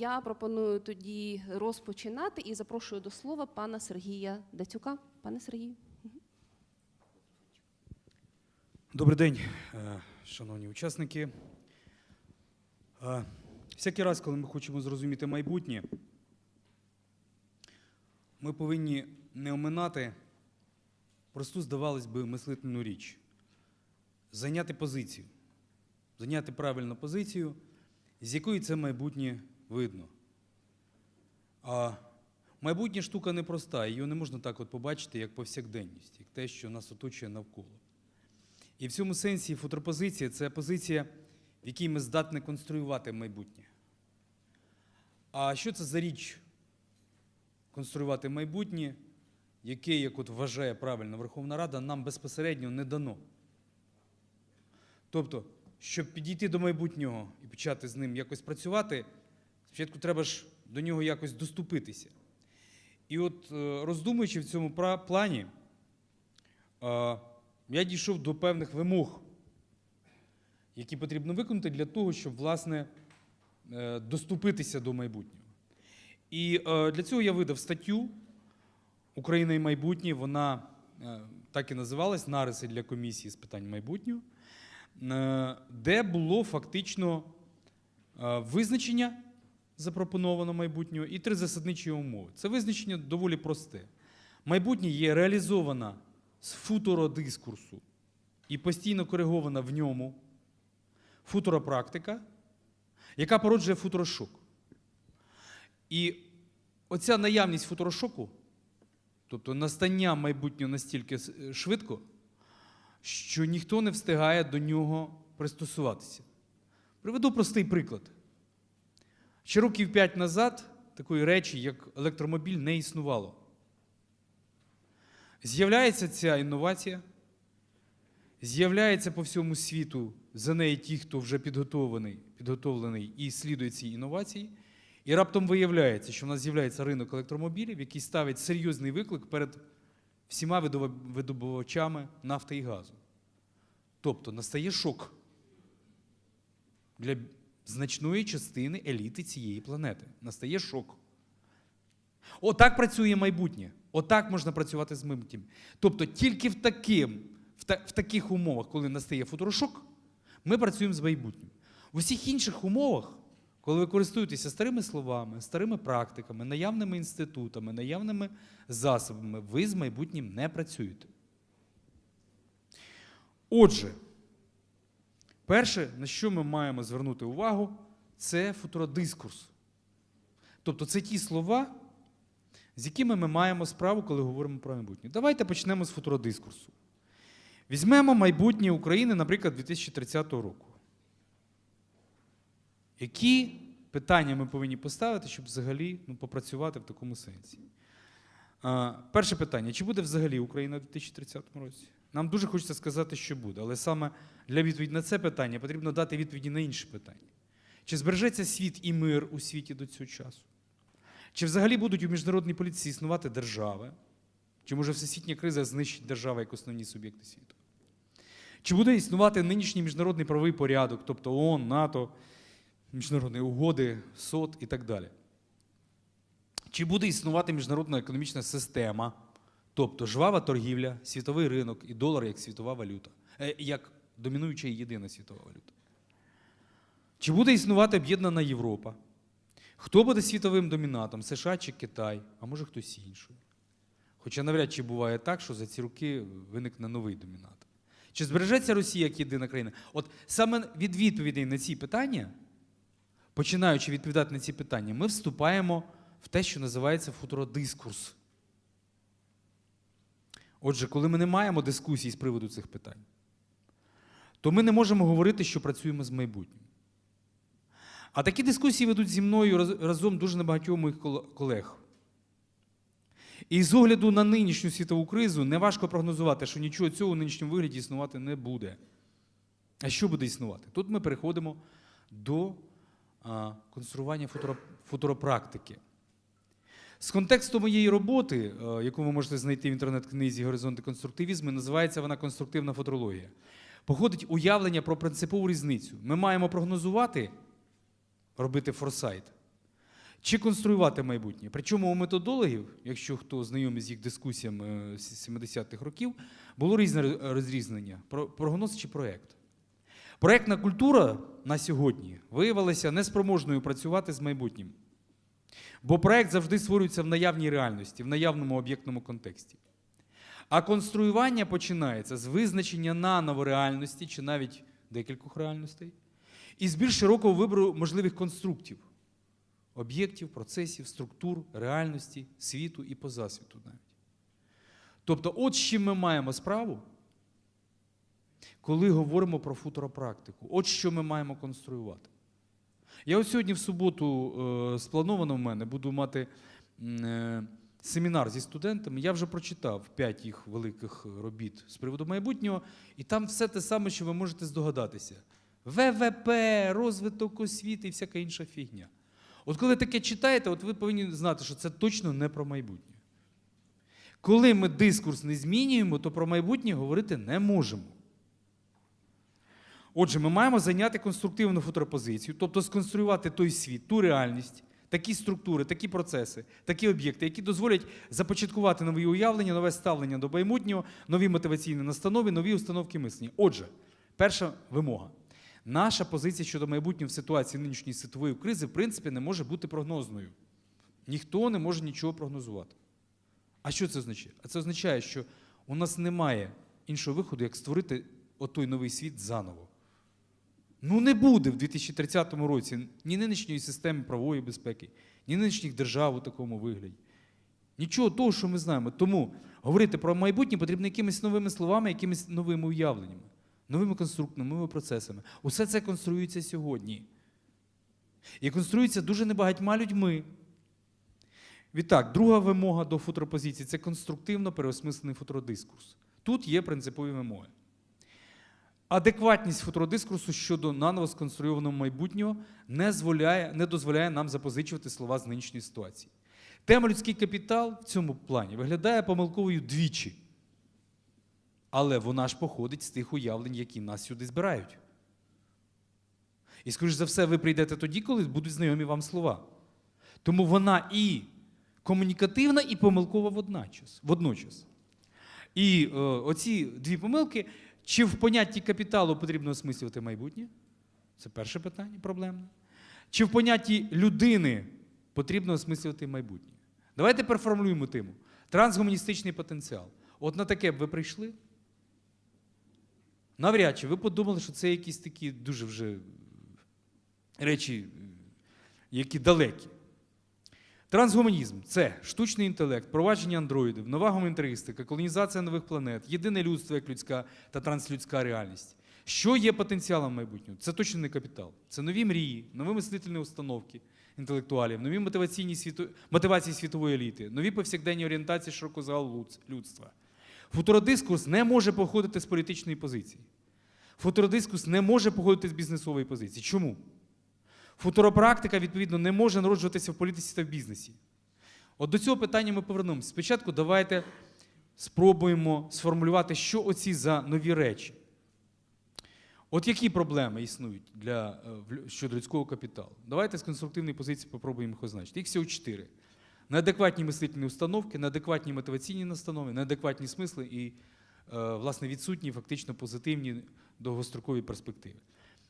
я пропоную тоді розпочинати і запрошую до слова пана Сергія Дацюка. Пане Сергію. Добрий день, е, шановні учасники. Е, Всякий раз, коли ми хочемо зрозуміти майбутнє, ми повинні не оминати просту, здавалось би, мислительну річ. Зайняти позицію. Зайняти правильну позицію, з якої це майбутнє видно. А майбутнє штука непроста, її не можна так от побачити, як повсякденність, як те, що нас оточує навколо. І в цьому сенсі футропозиція це позиція, в якій ми здатні конструювати майбутнє. А що це за річ конструювати майбутнє, яке, як от вважає правильно Верховна Рада, нам безпосередньо не дано? Тобто, щоб підійти до майбутнього і почати з ним якось працювати, спочатку треба ж до нього якось доступитися. І от е, роздумуючи в цьому плані, е, я дійшов до певних вимог, які потрібно виконати для того, щоб власне е, доступитися до майбутнього. І для цього я видав статтю Україна і майбутнє. Вона так і називалась Нариси для комісії з питань майбутнього, де було фактично визначення запропоновано майбутнього і три засадничі умови. Це визначення доволі просте. Майбутнє є реалізована з футуродискурсу і постійно коригована в ньому футуропрактика, яка породжує футурошок. І оця наявність футурошоку, тобто настання майбутнього настільки е, швидко, що ніхто не встигає до нього пристосуватися. Приведу простий приклад. Ще років п'ять назад такої речі, як електромобіль, не існувало. З'являється ця інновація, з'являється по всьому світу за неї ті, хто вже підготовлений, підготовлений і слідує цій інновації. І раптом виявляється, що в нас з'являється ринок електромобілів, який ставить серйозний виклик перед всіма видобувачами нафти і газу. Тобто настає шок для значної частини еліти цієї планети. Настає шок. Отак працює майбутнє. Отак можна працювати з майбутнім. Тобто тільки в, таким, в, та, в таких умовах, коли настає футурошок, ми працюємо з майбутнім. В усіх інших умовах, коли ви користуєтеся старими словами, старими практиками, наявними інститутами, наявними засобами, ви з майбутнім не працюєте. Отже, перше, на що ми маємо звернути увагу, це футуродискурс. Тобто це ті слова, з якими ми маємо справу, коли говоримо про майбутнє. Давайте почнемо з футуродискурсу. Візьмемо майбутнє України, наприклад, 2030 року. Які питання ми повинні поставити, щоб взагалі ну, попрацювати в такому сенсі? Перше питання: чи буде взагалі Україна в 2030 році? Нам дуже хочеться сказати, що буде, але саме для відповіді на це питання потрібно дати відповіді на інше питання. Чи збережеться світ і мир у світі до цього часу? Чи взагалі будуть у міжнародній політиці існувати держави? Чи може всесвітня криза знищить держави як основні суб'єкти світу? Чи буде існувати нинішній міжнародний правовий порядок, тобто ООН, НАТО, міжнародні угоди, СОТ і так далі? Чи буде існувати міжнародна економічна система, тобто жвава торгівля, світовий ринок і долар як світова валюта, е, як домінуюча і єдина світова валюта? Чи буде існувати об'єднана Європа? Хто буде світовим домінатом? США чи Китай, а може хтось інший? Хоча навряд чи буває так, що за ці роки виникне новий домінат. Чи збережеться Росія як єдина країна? От саме від відповідей на ці питання, починаючи відповідати на ці питання, ми вступаємо в те, що називається футуродискурс. Отже, коли ми не маємо дискусій з приводу цих питань, то ми не можемо говорити, що працюємо з майбутнім. А такі дискусії ведуть зі мною разом дуже небагатьох моїх колег. І з огляду на нинішню світову кризу неважко прогнозувати, що нічого цього у нинішньому вигляді існувати не буде. А що буде існувати? Тут ми переходимо до а, конструювання футуро, футуропрактики. З контексту моєї роботи, е, яку ви можете знайти в інтернет-книзі Горизонти конструктивізму, називається вона конструктивна футурологія. Походить уявлення про принципову різницю. Ми маємо прогнозувати, робити форсайт, Чи конструювати майбутнє? Причому у методологів, якщо хто знайомий з їх дискусіями е, з 70-х років, було різне розрізнення: прогноз чи проєкт. Проєктна культура на сьогодні виявилася неспроможною працювати з майбутнім. Бо проєкт завжди створюється в наявній реальності, в наявному об'єктному контексті. А конструювання починається з визначення наново реальності чи навіть декількох реальностей, і з більш широкого вибору можливих конструктів об'єктів, процесів, структур, реальності, світу і позасвіту навіть. Тобто, от з чим ми маємо справу, коли говоримо про футуропрактику. От що ми маємо конструювати. Я от сьогодні в суботу е, сплановано в мене, буду мати е, семінар зі студентами. Я вже прочитав п'ять їх великих робіт з приводу майбутнього, і там все те саме, що ви можете здогадатися: ВВП, розвиток освіти і всяка інша фігня. От коли таке читаєте, от ви повинні знати, що це точно не про майбутнє. Коли ми дискурс не змінюємо, то про майбутнє говорити не можемо. Отже, ми маємо зайняти конструктивну футуропозицію, тобто сконструювати той світ, ту реальність, такі структури, такі процеси, такі об'єкти, які дозволять започаткувати нові уявлення, нове ставлення до майбутнього, нові мотиваційні настанови, нові установки мислення. Отже, перша вимога. Наша позиція щодо майбутнього в ситуації нинішньої світової кризи, в принципі, не може бути прогнозною. Ніхто не може нічого прогнозувати. А що це означає? А це означає, що у нас немає іншого виходу, як створити отой новий світ заново. Ну не буде в 2030 році ні нинішньої системи правової безпеки, ні нинішніх держав у такому вигляді. Нічого того, що ми знаємо. Тому говорити про майбутнє потрібно якимись новими словами, якимись новими уявленнями, новими новими процесами. Усе це конструюється сьогодні. І конструюється дуже небагатьма людьми. Відтак, друга вимога до футуропозиції це конструктивно переосмислений футуродискурс. Тут є принципові вимоги. Адекватність футуродискурсу щодо наново сконструйованого майбутнього не дозволяє, не дозволяє нам запозичувати слова з нинішньої ситуації. Тема людський капітал в цьому плані виглядає помилковою двічі. Але вона ж походить з тих уявлень, які нас сюди збирають. І, скоріш за все, ви прийдете тоді, коли будуть знайомі вам слова. Тому вона і комунікативна, і помилкова водночас. І е, оці дві помилки, чи в понятті капіталу потрібно осмислювати майбутнє? Це перше питання проблемне. Чи в понятті людини потрібно осмислювати майбутнє? Давайте переформулюємо тему. Трансгуманістичний потенціал. От на таке б ви прийшли? Навряд чи ви подумали, що це якісь такі дуже вже речі, які далекі. Трансгуманізм це штучний інтелект, провадження андроїдів, нова гуманітаристика, колонізація нових планет, єдине людство як людська та транслюдська реальність. Що є потенціалом майбутнього? Це точно не капітал. Це нові мрії, нові мислительні установки інтелектуалів, нові мотиваційні світу... мотивації світової еліти, нові повсякденні орієнтації широкого загалу людства. Футуродискурс не може походити з політичної позиції. Футуродискурс не може походити з бізнесової позиції. Чому? Футуропрактика, відповідно, не може народжуватися в політиці та в бізнесі. От до цього питання ми повернемося. Спочатку давайте спробуємо сформулювати, що оці за нові речі. От які проблеми існують для, е, щодо людського капіталу? Давайте з конструктивної позиції попробуємо їх означити. Їх всього чотири. Неадекватні мислительні установки, неадекватні мотиваційні настанови, неадекватні смисли і, е, власне, відсутні фактично позитивні довгострокові перспективи.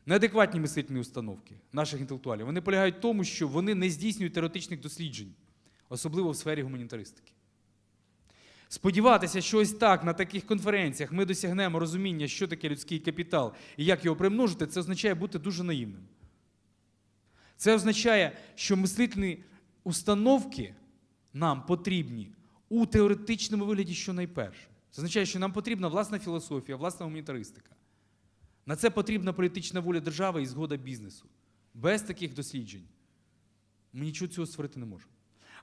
Неадекватні мислительні установки наших інтелектуалів вони полягають в тому, що вони не здійснюють теоретичних досліджень, особливо в сфері гуманітаристики. Сподіватися, що ось так на таких конференціях ми досягнемо розуміння, що таке людський капітал і як його примножити, це означає бути дуже наївним. Це означає, що мислительні установки нам потрібні у теоретичному вигляді щонайперше. Це означає, що нам потрібна власна філософія, власна гуманітаристика. На це потрібна політична воля держави і згода бізнесу. Без таких досліджень ми нічого цього створити не можемо.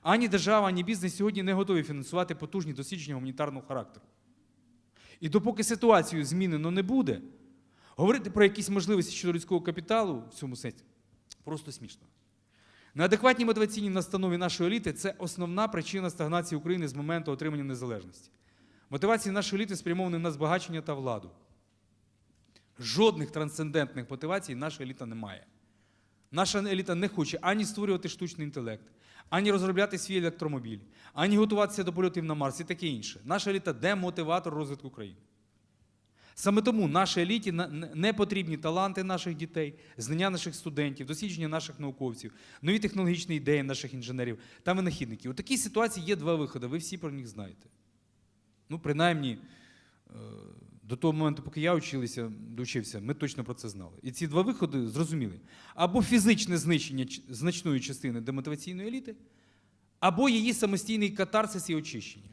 Ані держава, ані бізнес сьогодні не готові фінансувати потужні дослідження гуманітарного характеру. І допоки ситуацію змінено не буде, говорити про якісь можливості щодо людського капіталу в цьому сенсі просто смішно. Неадекватні мотиваційні настанови нашої еліти це основна причина стагнації України з моменту отримання незалежності. Мотивації нашої еліти спрямовані на збагачення та владу. Жодних трансцендентних мотивацій наша еліта не має. Наша еліта не хоче ані створювати штучний інтелект, ані розробляти свій електромобіль, ані готуватися до польотів на Марс і таке інше. Наша еліта демотиватор розвитку країни. Саме тому нашій еліті не потрібні таланти наших дітей, знання наших студентів, дослідження наших науковців, нові технологічні ідеї наших інженерів та винахідників. У такій ситуації є два виходи, ви всі про них знаєте. Ну, принаймні, е, до того моменту, поки я училися, довчився, ми точно про це знали. І ці два виходи зрозуміли. Або фізичне знищення значної частини демотиваційної еліти, або її самостійний катарсис і очищення.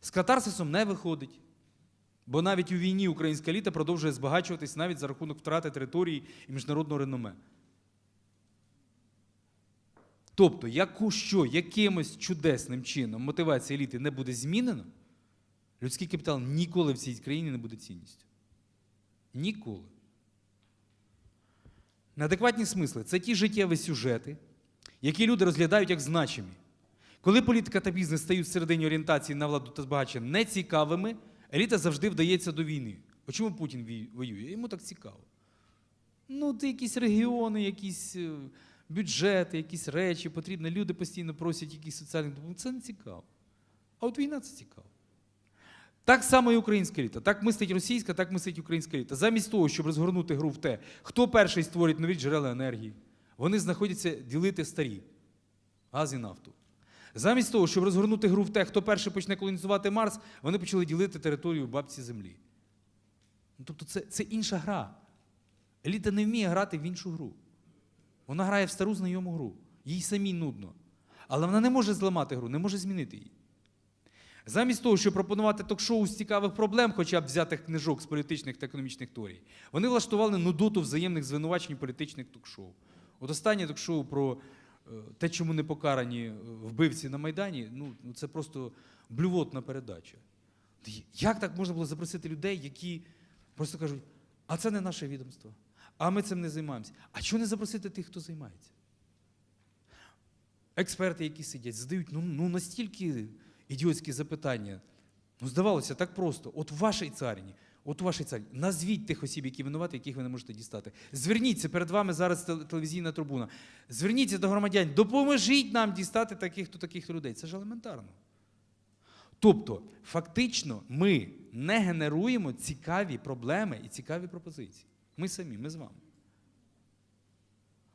З катарсисом не виходить. Бо навіть у війні українська еліта продовжує збагачуватись навіть за рахунок втрати території і міжнародного реноме. Тобто, якщо якимось чудесним чином мотивація еліти не буде змінена, людський капітал ніколи в цій країні не буде цінністю. Ніколи. Неадекватні смисли це ті життєві сюжети, які люди розглядають як значимі. Коли політика та бізнес стають всередині орієнтації на владу та збагачення нецікавими, еліта завжди вдається до війни. А чому Путін воює? Йому так цікаво. Ну, це якісь регіони, якісь е, бюджети, якісь речі потрібні. Люди постійно просять якісь соціальні допомоги. Це не цікаво. А от війна це цікаво. Так само і українська еліта. Так мислить російська, так мислить українська еліта. Замість того, щоб розгорнути гру в те, хто перший створить нові джерела енергії, вони знаходяться ділити старі газ і нафту. Замість того, щоб розгорнути гру в те, хто перший почне колонізувати Марс, вони почали ділити територію бабці землі. Ну, тобто це, це інша гра. Еліта не вміє грати в іншу гру. Вона грає в стару знайому гру. Їй самій нудно. Але вона не може зламати гру, не може змінити її. Замість того, щоб пропонувати ток-шоу з цікавих проблем, хоча б взятих книжок з політичних та економічних теорій, вони влаштували нудоту взаємних звинувачень політичних ток-шоу. От останнє ток-шоу про е, те, чому не покарані е, вбивці на Майдані, ну ну, це просто блювотна передача. Як так можна було запросити людей, які просто кажуть, а це не наше відомство, а ми цим не займаємося. А чого не запросити тих, хто займається? Експерти, які сидять, задають ну, ну настільки ідіотські запитання. Ну, здавалося, так просто. От в вашій царині, от у вашій царині, назвіть тих осіб, які винуваті, яких ви не можете дістати. Зверніться перед вами зараз телевізійна трибуна. Зверніться до громадян, допоможіть нам дістати таких-то таких людей. Це ж елементарно. Тобто, фактично, ми не генеруємо цікаві проблеми і цікаві пропозиції. Ми самі, ми з вами.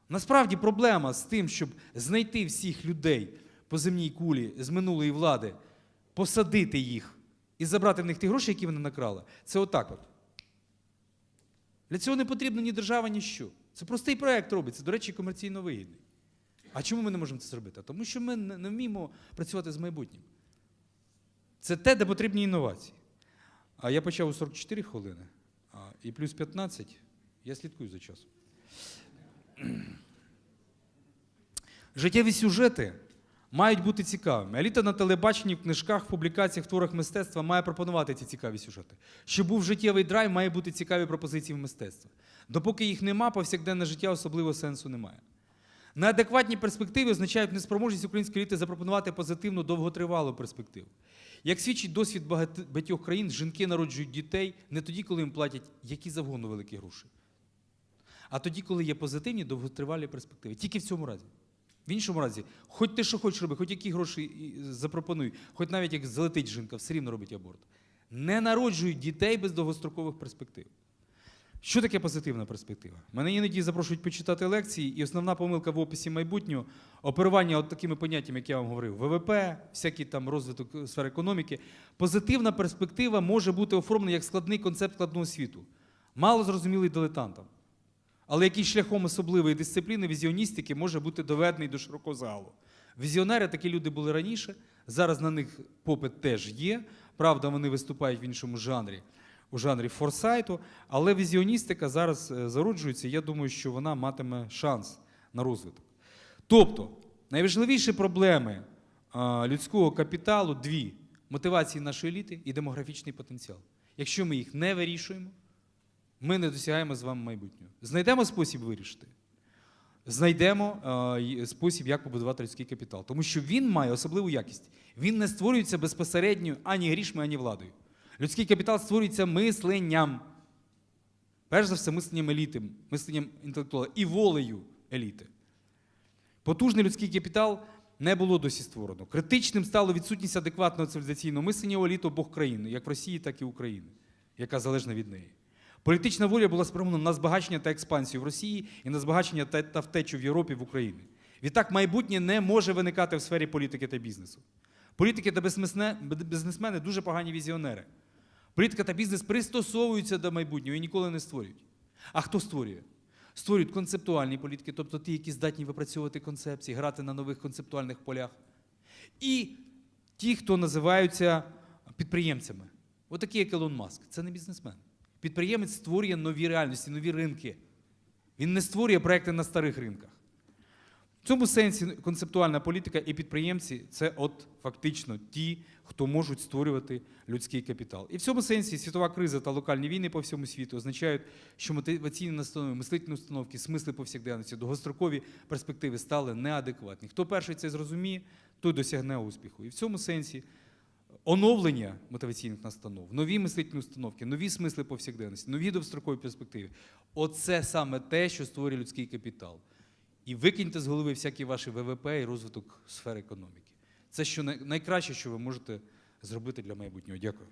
Насправді проблема з тим, щоб знайти всіх людей по земній кулі з минулої влади, посадити їх і забрати в них ті гроші, які вони накрали, це отак от. Для цього не потрібно ні держава, ні що. Це простий проект робиться, до речі, комерційно вигідний. А чому ми не можемо це зробити? Тому що ми не вміємо працювати з майбутнім. Це те, де потрібні інновації. А я почав у 44 хвилини, і плюс 15. Я слідкую за часом. Життєві сюжети мають бути цікавими. Еліта на телебаченні, в книжках, в публікаціях, в творах мистецтва має пропонувати ці цікаві сюжети. Щоб був життєвий драйв, має бути цікаві пропозиції в мистецтві. Допоки їх нема, повсякденне життя особливого сенсу немає. Неадекватні перспективи означають неспроможність української еліти запропонувати позитивну довготривалу перспективу. Як свідчить досвід багатьох країн, жінки народжують дітей не тоді, коли їм платять які завгодно великі гроші, а тоді, коли є позитивні довготривалі перспективи. Тільки в цьому разі. В іншому разі, хоч ти що хочеш роби, хоч які гроші запропонуй, хоч навіть як залетить жінка, все рівно робить аборт. Не народжують дітей без довгострокових перспектив. Що таке позитивна перспектива? Мене іноді запрошують почитати лекції, і основна помилка в описі майбутнього оперування от такими поняттями, як я вам говорив, ВВП, всякий там розвиток е, сфер економіки. Позитивна перспектива може бути оформлена як складний концепт складного світу, мало зрозумілий дилетантам. Але який шляхом особливої дисципліни візіоністики може бути доведений до широкого залу. Візіонери такі люди були раніше, зараз на них попит теж є. Правда, вони виступають в іншому жанрі, у жанрі форсайту, але візіоністика зараз е, зароджується, і я думаю, що вона матиме шанс на розвиток. Тобто, найважливіші проблеми людського капіталу дві: мотивації нашої еліти і демографічний потенціал. Якщо ми їх не вирішуємо, ми не досягаємо з вами майбутнього. Знайдемо спосіб вирішити. Знайдемо е, спосіб, як побудувати людський капітал. Тому що він має особливу якість. Він не створюється безпосередньо ані грішми, ані владою. Людський капітал створюється мисленням. Перш за все, мисленням еліти, мисленням інтелектуала і волею еліти. Потужний людський капітал не було досі створено. Критичним стало відсутність адекватного цивілізаційного мислення у еліт обох країн, як в Росії, так і України, яка залежна від неї. Політична воля була спрямована на збагачення та експансію в Росії і на збагачення та, втечу в Європі в Україні. Відтак, майбутнє не може виникати в сфері політики та бізнесу. Політики та бізнесмени дуже погані візіонери. Політика та бізнес пристосовуються до майбутнього і ніколи не створюють. А хто створює? Створюють концептуальні політики, тобто ті, які здатні випрацьовувати концепції, грати на нових концептуальних полях. І ті, хто називаються підприємцями. Отакі, як Ілон Маск. Це не бізнесмен. Підприємець створює нові реальності, нові ринки. Він не створює проекти на старих ринках. В цьому сенсі концептуальна політика і підприємці це от фактично ті, хто можуть створювати людський капітал. І в цьому сенсі світова криза та локальні війни по всьому світу означають, що мотиваційні настанови, мислительні установки, смисли повсякденності, довгострокові перспективи стали неадекватні. Хто перший це зрозуміє, той досягне успіху. І в цьому сенсі оновлення мотиваційних настанов, нові мислительні установки, нові смисли повсякденності, нові довстрокові перспективи оце саме те, що створює людський капітал. І викиньте з голови всякі ваші ВВП і розвиток сфери економіки. Це що найкраще, що ви можете зробити для майбутнього. Дякую.